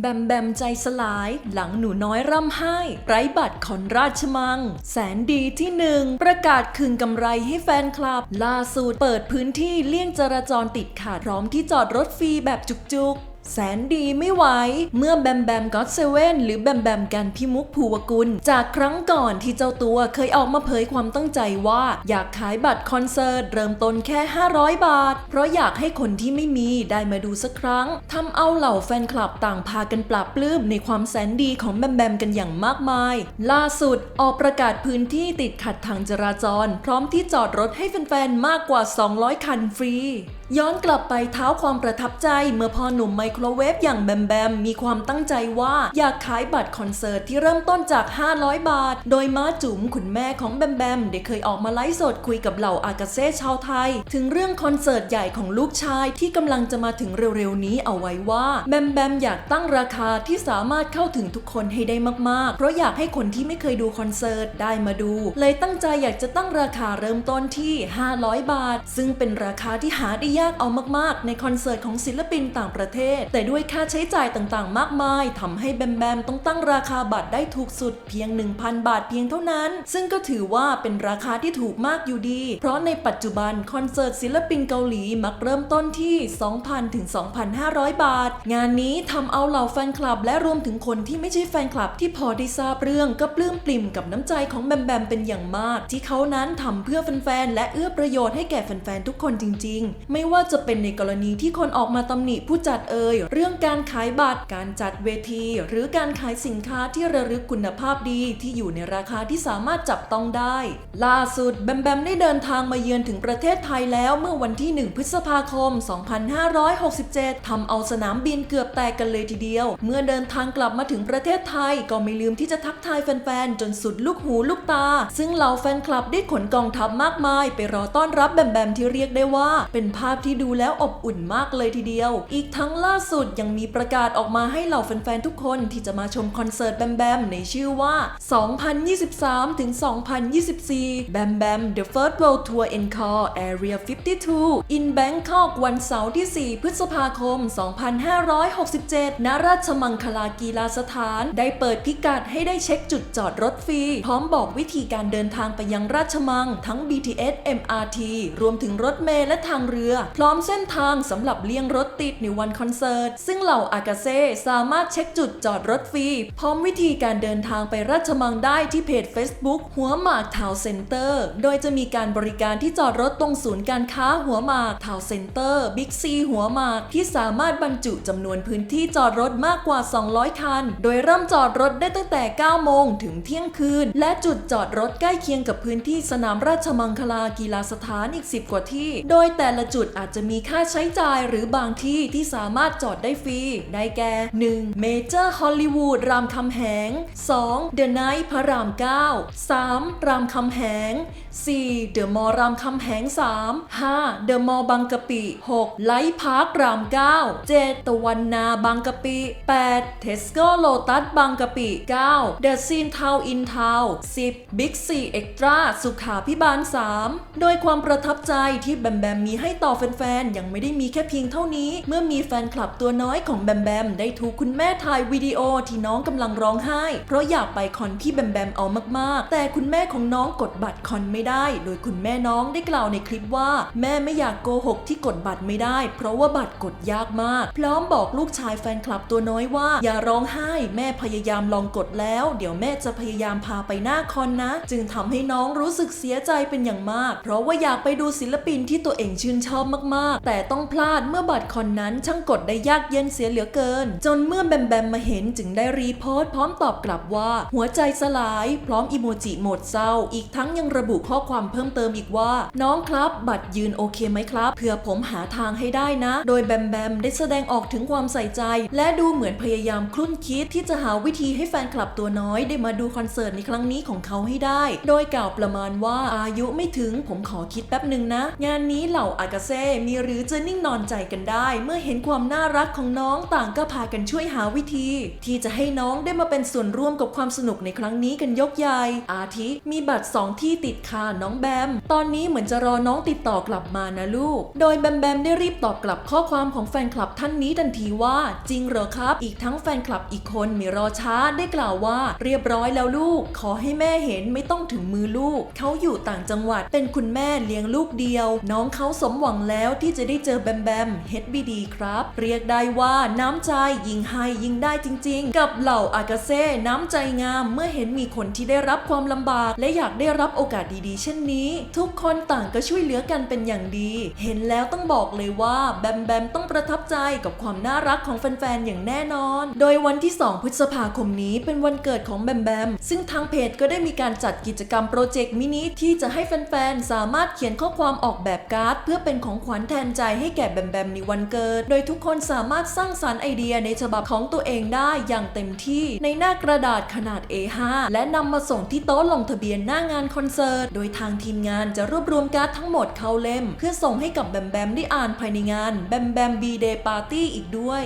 แบมแบมใจสลายหลังหนูน้อยร่ำไห้ ไร้บัตรคอนราชมัง แสนดีที่หนึ่งประกาศคืนกำไรให้แฟนคลับ ล่าสุดเปิดพื้นที่เลี่ยงจราจรติดขาดพร้อมที่จอดรถฟรีแบบจุกๆ แสนดีไม่ไหว เมื่อแบมแบมก็อตเซเว่นหรือแบมแบมกันพิมุกภูวกุล จากครั้งก่อนที่เจ้าตัวเคยออกมาเผยความตั้งใจว่า อยากขายบัตรคอนเสิร์ตเริ่มต้นแค่ 500 บาท เพราะอยากให้คนที่ไม่มีได้มาดูสักครั้งทำเอาเหล่าแฟนคลับต่างพากันปรับปลื้มในความแสนดีของแบมแบมกันอย่างมากมาย ล่าสุดออกประกาศพื้นที่ติดขัดทางจราจร พร้อมที่จอดรถให้แฟนๆมากกว่า 200 คันฟรี ย้อนกลับไปเท้าความประทับใจเมื่อพอหนุ่มไมโครเวฟอย่างแบมแบมมีความตั้งใจว่าอยากขายบัตรคอนเสิร์ตที่เริ่มต้นจาก 500 บาท โดยม้าจุ๋มคุณแม่ของแบมแบมได้เคยออกมาไลฟ์สดคุยกับเหล่าอากาเซ่ชาวไทย ถึงเรื่องคอนเสิร์ตใหญ่ของลูกชายที่กำลังจะมาถึงเร็วๆนี้เอาไว้ว่าแบมแบมอยากตั้งราคาที่สามารถเข้าถึงทุกคนให้ได้มากๆ เพราะอยากให้คนที่ไม่เคยดูคอนเสิร์ตได้มาดู เลยตั้งใจอยากจะตั้งราคาเริ่มต้นที่ 500 บาท ซึ่งเป็นราคาที่หาได้ยากเอามากๆ ในคอนเสิร์ตของศิลปินต่างประเทศ แต่ด้วยค่าใช้จ่ายต่างๆ มากมายทำให้แบมแบมต้องตั้งราคาบัตรได้ถูกสุดเพียง 1,000 บาทเพียงเท่านั้น ซึ่งก็ถือว่าเป็นราคาที่ถูกมากอยู่ดี เพราะในปัจจุบันคอนเสิร์ตศิลปินเกาหลีมักเริ่มต้นที่ 2,000 ถึง 2,500 บาท งานนี้ทำเอาเหล่าแฟนคลับ และรวมถึงคนที่ไม่ใช่แฟนคลับที่พอได้ทราบเรื่องก็ปลื้มปลิ่มกับน้ำใจของแบมแบมเป็นอย่างมาก ที่เขานั้นทำเพื่อแฟนๆและเอื้อประโยชน์ให้แก่แฟนๆทุกคนจริง ๆ ไม่ว่าจะเป็นในกรณีที่คนออกมาตำหนิผู้จัดเอ่ยเรื่องการขายบัตร การจัดเวที หรือการขายสินค้าที่ระลึกคุณภาพดีที่อยู่ในราคาที่สามารถจับต้องได้ ล่าสุดแบมแบมได้เดินทางมาเยือนถึงประเทศไทยแล้วเมื่อวันที่ 1 พฤษภาคม 2567ทำเอาสนามบินเกือบแตกกันเลยทีเดียว เมื่อเดินทางกลับมาถึงประเทศไทย ก็ไม่ลืมที่จะทักทายแฟนๆ จนสุดลูกหูลูกตา ซึ่งเหล่าแฟนคลับได้ขนกองทัพมากมาย ไปรอต้อนรับแบมแบมที่เรียกได้ว่า เป็นภาพที่ดูแล้วอบอุ่นมากเลยทีเดียว อีกทั้งล่าสุดยังมีประกาศออกมาให้เหล่าแฟนๆทุกคนที่จะมาชมคอนเสิร์ตแบมแบมในชื่อว่า 2023 ถึง 2024 แบมแบม The First World Tour Encore Area 52 in Bangkok วันเสาร์ที่ 4 พฤษภาคม 2567 ณ ราชมังคลากีฬาสถาน ได้เปิดพิกัดให้ได้เช็คจุดจอดรถฟรี พร้อมบอกวิธีการเดินทางไปยังราชมัง ทั้ง BTS MRT รวมถึงรถเมล์และทางเรือพร้อมเส้นทางสำหรับเลี่ยงรถติดในวันคอนเสิร์ต ซึ่งเหล่าอากาเซ่สามารถเช็คจุดจอดรถฟรี พร้อมวิธีการเดินทางไปราชมังได้ที่เพจ Facebook หัวหมากทาวเซ็นเตอร์ โดยจะมีการบริการที่จอดรถตรงศูนย์การค้าหัวหมากทาวเซ็นเตอร์บิ๊กซีหัวหมากที่สามารถบรรจุจำนวนพื้นที่จอดรถมากกว่า 200 คัน โดยเริ่มจอดรถได้ตั้งแต่ 9 โมงถึงเที่ยงคืน และจุดจอดรถใกล้เคียงกับพื้นที่สนามราชมังคลากีฬาสถานอีก 10 กว่าที่ โดยแต่ละจุดอาจจะมีค่าใช้จ่ายหรือบางที่ที่สามารถจอดได้ฟรี ได้แก่ 1. เมเจอร์ฮอลลีวูดรามคำแหง 2. เดอะไนท์พระราม 9 3. รามคำแหง 4. เดอะมอลรามคำแหง 3 5. เดอะมอลบางกะปิ 6. ไลท์พาร์คราม 9 7. ตะวันนาบางกะปิ 8. เทสโก้โลตัสบางกะปิ 9. เดอะซีนทาวอินทาว 10. บิ๊กซีเอ็กตร้าสุขาพิบาล 3 โดยความประทับใจที่แบมแบมมีให้ต่อแฟนๆยังไม่ได้มีแค่เพียงเท่านี้ เมื่อมีแฟนคลับตัวน้อยของแบมแบมได้ถูกคุณแม่ถ่ายวิดีโอที่น้องกำลังร้องไห้ เพราะอยากไปคอนที่แบมแบมเอามากๆ แต่คุณแม่ของน้องกดบัตรคอนไม่ได้ โดยคุณแม่น้องได้กล่าวในคลิปว่า แม่ไม่อยากโกหกที่กดบัตรไม่ได้ เพราะว่าบัตรกดยากมาก พร้อมบอกลูกชายแฟนคลับตัวน้อยว่า อย่าร้องไห้ แม่พยายามลองกดแล้ว เดี๋ยวแม่จะพยายามพาไปหน้าคอนนะ จึงทำให้น้องรู้สึกเสียใจเป็นอย่างมาก เพราะว่าอยากไปดูศิลปินที่ตัวเองชื่นชอบมากๆ แต่ต้องพลาดเมื่อบัตรคอนนั้นช่างกดได้ยากเย็นเสียเหลือเกิน จนเมื่อแบมแบมมาเห็นจึงได้รีโพสต์พร้อมตอบกลับว่า หัวใจสลาย พร้อมอีโมจิโหมดเศร้า อีกทั้งยังระบุข้อความเพิ่มเติมอีกว่า น้องครับบัตรยืนโอเคไหมครับเผื่อผมหาทางให้ได้นะ โดยแบมแบมได้แสดงออกถึงความใส่ใจ และดูเหมือนพยายามคลุ่นคิดที่จะหาวิธีให้แฟนคลับตัวน้อยได้มาดูคอนเสิร์ตในครั้งนี้ของเขาให้ได้ โดยกล่าวประมาณว่าอายุไม่ถึงผมขอคิดแป๊บหนึ่งนะ งานนี้เหล่าอากาเซมีหรือจะนิ่งนอนใจกันได้ เมื่อเห็นความน่ารักของน้องต่างก็พากันช่วยหาวิธี ที่จะให้น้องได้มาเป็นส่วนร่วมกับความสนุกในครั้งนี้กันยกใหญ่ อาทิมีบัตรสองที่ติดค่ะน้องแบม ตอนนี้เหมือนจะรอน้องติดต่อกลับมานะลูก โดยแบมแบมได้รีบตอบกลับข้อความของแฟนคลับท่านนี้ทันทีว่า จริงเหรอครับ อีกทั้งแฟนคลับอีกคนมีรอช้าได้กล่าวว่า เรียบร้อยแล้วลูก ขอให้แม่เห็นไม่ต้องถึงมือลูก เขาอยู่ต่างจังหวัดเป็นคุณแม่เลี้ยงลูกเดียว น้องเขาสมหวังแล้วที่จะได้เจอแบมแบม HBD ครับ เรียกได้ว่าน้ำใจยิงให้ยิงได้จริง ๆ กับเหล่าอากาเซ่น้ำใจงามเมื่อเห็นมีคนที่ได้รับความลำบาก และอยากได้รับโอกาสดีๆ เช่นนี้ ทุกคนต่างก็ช่วยเหลือกันเป็นอย่างดี เห็นแล้วต้องบอกเลยว่าแบมแบมต้องประทับใจกับความน่ารักของแฟนๆอย่างแน่นอน โดยวันที่ 2 พฤษภาคมนี้เป็นวันเกิดของแบมแบม ซึ่งทางเพจก็ได้มีการจัดกิจกรรมโปรเจกต์มินิที่จะให้แฟนๆสามารถเขียนข้อความออกแบบการ์ด เพื่อเป็นของของขวัญแทนใจให้แก่แบมแบมในวันเกิด โดยทุกคนสามารถสร้างสารรค์ไอเดียในฉบับของตัวเองได้อย่างเต็มที่ในหน้ากระดาษขนาด A5 และนำมาส่งที่โต๊ะลงทะเบียนหน้างานคอนเสิร์ต โดยทางทีมงานจะรวบรวมการ์ดทั้งหมดเข้าเล่ม เพื่อส่งให้กับแบมแบมได้อ่านภายในงานแบมแบมบีเดย์ปาร์ตี้อีกด้วย